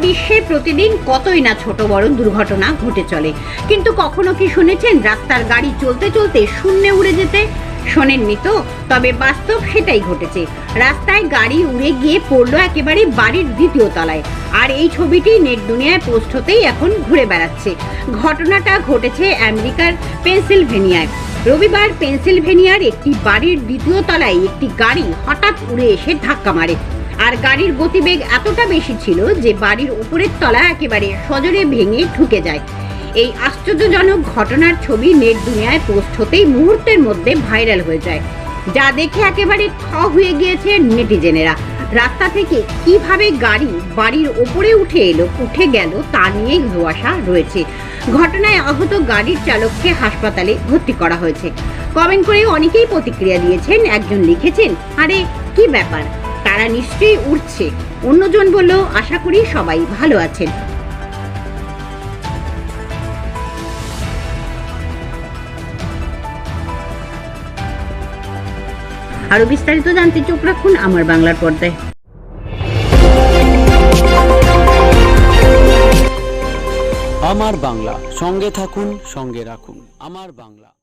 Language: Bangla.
বিশ্বে প্রতিদিন কতই না ছোট বড় দুর্ঘটনা ঘটে চলে। কিন্তু কখনো কি শুনেছেন, রাস্তার গাড়ি চলতে চলতে শূন্যে উড়ে যেতে? শোনেননি তো, তবে বাস্তব সেটাই ঘটেছে। রাস্তায় গাড়ি উড়ে গিয়ে পড়ল একেবারে বাড়ির দ্বিতীয় তলায়। আর এই ছবিটি নেট দুনিয়ায় পোস্ট হতেই এখন ঘুরে বেড়াচ্ছে। ঘটনাটা ঘটেছে আমেরিকার পেনসিলভেনিয়ায়। রবিবার পেনসিলভেনিয়ার একটি বাড়ির দ্বিতীয় তলায় একটি গাড়ি হঠাৎ উড়ে এসে ধাক্কা মারে। আর গাড়ির গতিবেগ এতটা বেশি ছিল যে বাড়ির উপরের তলা একেবারে সজোরে ভেঙে ঢুকে যায়। এই আশ্চর্যজনক ঘটনার ছবি নেট দুনিয়ায় পোস্ট হতেই মুহূর্তের মধ্যে ভাইরাল হয়ে যায়। যা দেখে একেবারে থ হয়ে গিয়েছে নেটিজেনেরা। রাস্তা থেকে কীভাবে গাড়ি বাড়ির ওপরে উঠে এলো, উঠে গেল তা নিয়েই ধোয়াশা রয়েছে। ঘটনায় আহত গাড়ির চালককে হাসপাতালে ভর্তি করা হয়েছে। কমেন্ট করে অনেকেই প্রতিক্রিয়া দিয়েছেন, একজন লিখেছেন, আরে, কি ব্যাপার? তারা নিশ্চয়ই উঠছে অন্যজন বলল, আশা করি সবাই ভালো আছেন। আরও বিস্তারিত জানতে চোখ রাখুন আমার বাংলার পর্দায়। আমার বাংলা, সঙ্গে থাকুন, সঙ্গে রাখুন। আমার বাংলা।